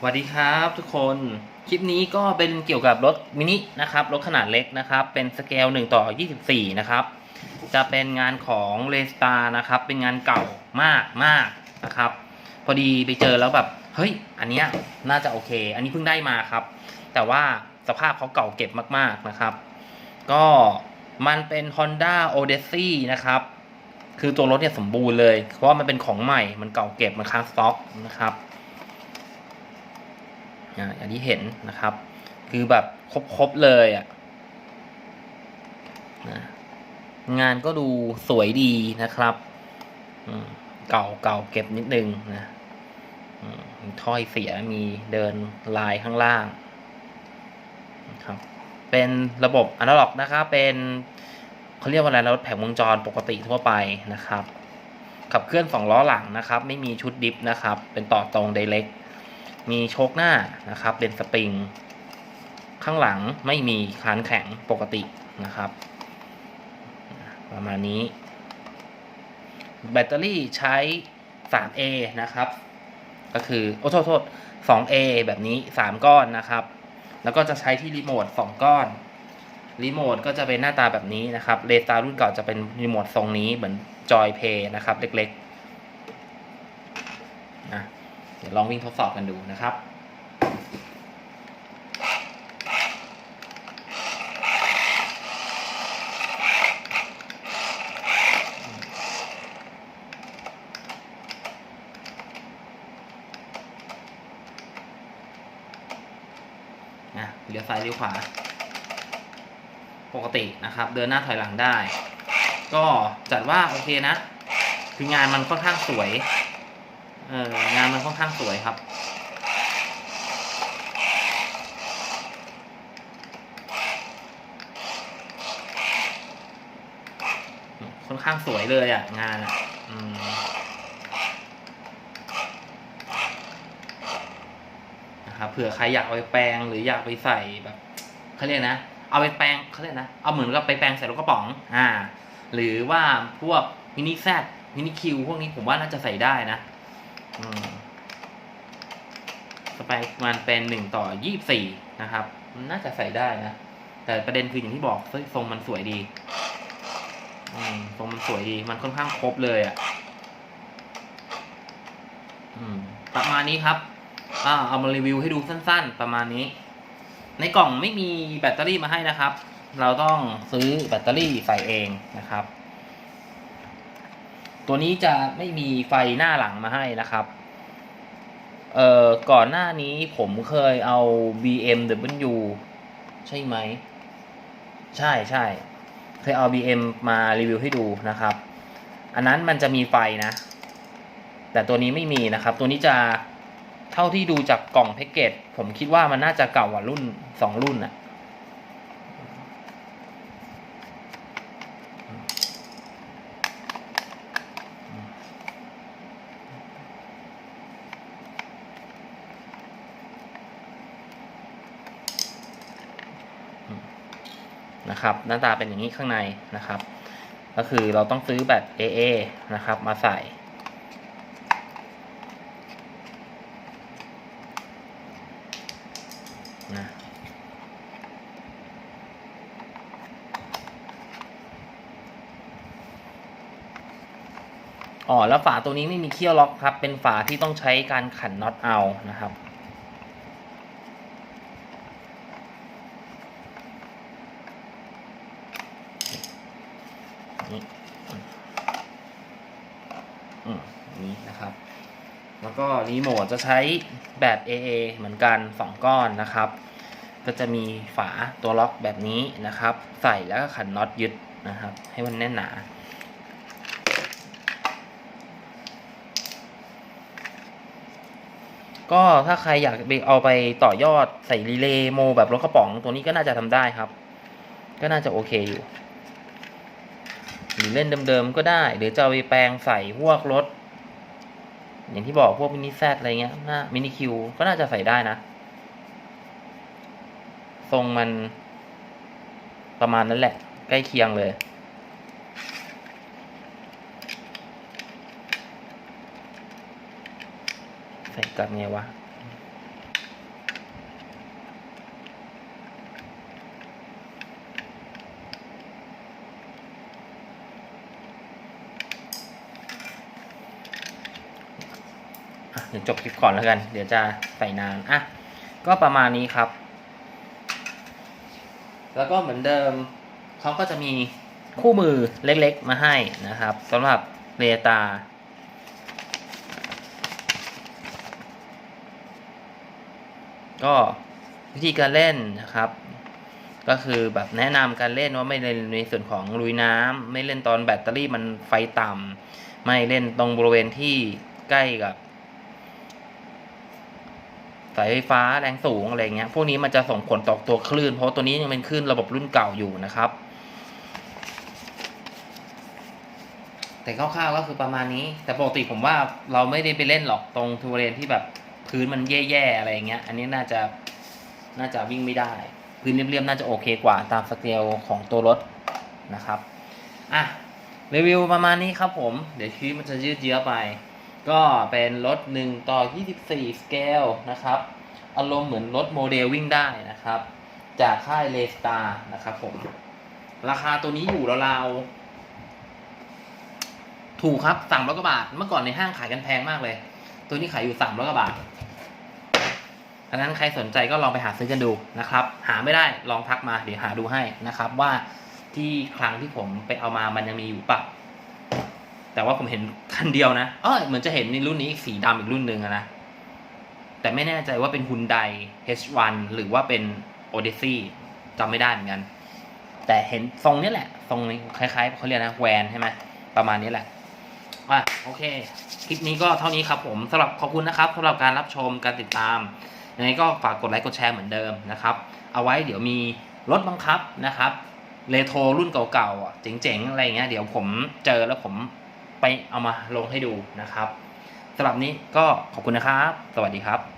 สวัสดีครับทุกคนคลิปนี้ก็เป็นเกี่ยวกับรถมินินะครับรถขนาดเล็กนะครับ เป็นสเกล1ต่อ 24 นะครับ จะเป็นงานของเลสตานะครับ เป็นงานเก่ามากมากนะครับ พอดีไปเจอแล้วแบบเฮ้ย อันเนี้ยน่าจะโอเค อันนี้เพิ่งได้มาครับ แต่ว่าสภาพเขาเก่าเก็บมากๆนะครับ ก็มันเป็น Honda Odyssey นะครับ คือตัวรถเนี่ยสมบูรณ์เลย เพราะว่ามันเป็นของใหม่มันเก่าเก็บมันค้างสต็อกนะครับ อ่าอย่างที่เห็นนะครับ คือแบบครบๆเลยอะนะงานก็ดูสวยดีนะครับเก่าเก่าเก็บนิดนึงนะอืมมีถ้อยเสียมีเดินลายข้างล่างนะครับ เป็นระบบอนาล็อกนะครับ เป็นเขาเรียกว่าอะไรรถแผงวงจรปกติทั่วไปนะครับ ขับเคลื่อนสองล้อหลังนะครับ ไม่มีชุดดิฟนะครับ เป็นต่อตรงไดเ c ก มีโชคหน้านะครับ เป็นสปริง ข้างหลังไม่มีคานแข็งปกตินะครับ ประมาณนี้ แบตเตอรี่ใช้ 3A นะครับ ก็คือ โอ้โทษโทษ 2A แบบนี้ 3 ก้อนนะครับ แล้วก็จะใช้ที่รีโมท 2 ก้อน รีโมทก็จะเป็นหน้าตาแบบนี้นะครับเรตารุ่นเก่าจะเป็นรีโมททรงนี้เหมือนจอยเพย์นะครับ เล็กๆนะ เดี๋ยวลองวิ่งทดสอบกันดูนะครับนะเลี้ยวซ้ายเลี้ยวขวา ปกตินะครับ เดินหน้าถอยหลังได้ ก็จัดว่าโอเคนะ คืองานมันค่อนข้างสวย เอองานมันค่อนข้างสวยครับ ค่อนข้างสวยเลยอะ งานอะอืมนะครับเผื่อใครอยากเอาไปแปลงหรืออยากไปใส่แบบเขาเรียกนะ เอาไปแปลงเขาเรียกนะ เอาเหมือนกับไปแปลงใส่รถกระป๋อง อ่า หรือว่าพวกมินิแซดมินิคิวพวกนี้ผมว่าน่าจะใส่ได้นะ สเปคมันเป็นหนึ่งต่อยี่สี่นะครับมันน่าจะใส่ได้นะ แต่ประเด็นคืออย่างที่บอกทรงมันสวยดีทรงมันสวยดี มันค่อนข้างครบเลยอะประมาณนี้ครับอ่าเอามารีวิวให้ดูสั้น ๆ ประมาณนี้ ในกล่องไม่มีแบตเตอรี่มาให้นะครับ เราต้องซื้อแบตเตอรี่ใส่เองนะครับ ตัวนี้จะไม่มีไฟหน้าหลังมาให้นะครับ เอ่อ ก่อนหน้านี้ผมเคยเอา BMW ใช่ไหม ใช่ใช่ เคยเอา BM มารีวิวให้ดูนะครับ อันนั้นมันจะมีไฟนะ แต่ตัวนี้ไม่มีนะครับ ตัวนี้จะเท่าที่ดูจากกล่องแพ็กเกจผมคิดว่ามันน่าจะเก่ากว่ารุ่นสองรุ่นน่ะ นะครับ หน้าตาเป็นอย่างนี้ข้างในนะครับ ก็คือเราต้องซื้อแบต AA นะครับ มาใส่ นะอ๋อแล้วฝาตัวนี้ไม่มีเขี้ยวล็อกครับ เป็นฝาที่ต้องใช้การขันน็อตเอานะครับ นี่นี่นะครับ แล้วก็รีโมทจะใช้แบบ AA เหมือนกัน 2 ก้อนนะครับ ก็จะมีฝาตัวล็อกแบบนี้นะครับ ใส่แล้วก็ขันน็อตยึดนะครับ ให้มันแน่นหนาก็ถ้าใครอยากไปเอาไปต่อยอดใส่รีเลย์โมแบบรถกระป๋องตัวนี้ก็น่าจะทำได้ครับ ก็น่าจะโอเคอยู่ หรือเล่นเดิมๆก็ได้ หรือจะเอาไปแปลงใส่พวกรถ อย่างที่บอกพวกมินิแซดอะไรเงี้ยน่ามินิคิวก็น่าจะใส่ได้นะ ทรงมันประมาณนั้นแหละ ใกล้เคียงเลย ใส่กลับไงวะ เดี๋ยวจบคลิปก่อนแล้วกัน เดี๋ยวจะใส่นานอะก็ประมาณนี้ครับ แล้วก็เหมือนเดิมเขาก็จะมีคู่มือเล็กๆมาให้นะครับสำหรับเรตาก็วิธีการเล่นนะครับ ก็คือแบบแนะนำการเล่นว่าไม่เล่นในส่วนของลุยน้ำไม่เล่นตอนแบตเตอรี่มันไฟต่ำไม่เล่นตรงบริเวณที่ใกล้กับ สายไฟฟ้าแรงสูงอะไรเงี้ยพวกนี้มันจะส่งผลต่อตัวคลื่น เพราะตัวนี้ยังเป็นคลื่นระบบรุ่นเก่าอยู่นะครับ แต่คร่าวๆก็คือประมาณนี้ แต่ปกติผมว่าเราไม่ได้ไปเล่นหรอกตรงบริเวณที่แบบพื้นมันแย่ๆอะไรเงี้ย อันนี้น่าจะน่าจะวิ่งไม่ได้ พื้นเรียบๆน่าจะโอเคกว่าตามสเกลของตัวรถนะครับอะรีวิวประมาณนี้ครับผม เดี๋ยวชีวิตมันจะยืดเยื้อไป ก็เป็นรถ1ต่อ 24 สเกลนะครับ อารมณ์เหมือนรถโมเดลวิ่งได้นะครับ จากค่ายเลสตานะครับผม ราคาตัวนี้อยู่ราวๆถูกครับสามร้อยกว่าบาท เมื่อก่อนในห้างขายกันแพงมากเลย ตัวนี้ขายอยู่สามร้อยกว่าบาทดังนั้นใครสนใจก็ลองไปหาซื้อกันดูนะครับ หาไม่ได้ลองทักมาเดี๋ยวหาดูให้นะครับ ว่าที่ครั้งที่ผมไปเอามามันยังมีอยู่ปะ แต่ว่าผมเห็นคันเดียวนะเออเหมือนจะเห็นในรุ่นนี้อีกสีดำอีกรุ่นหนึ่งอะนะ แต่ไม่แน่ใจว่าเป็นฮุนได H1 หรือว่าเป็น Odyssey จำไม่ได้เหมือนกัน แต่เห็นทรงนี้แหละ ทรงนี้คล้ายๆเขาเรียกนะแวนใช่ไหมประมาณนี้แหละอะโอเค คลิปนี้ก็เท่านี้ครับผมสำหรับขอบคุณนะครับสำหรับการรับชมการติดตามยังไงก็ฝากกดไลค์กดแชร์เหมือนเดิมนะครับ เอาไว้เดี๋ยวมีรถบังคับนะครับเรโทรรุ่นเก่าๆอะเจ๋งๆ อะไรเงี้ยเดี๋ยวผมเจอแล้วผม ไปเอามาลงให้ดูนะครับสำหรับนี้ก็ขอบคุณนะครับ สวัสดีครับ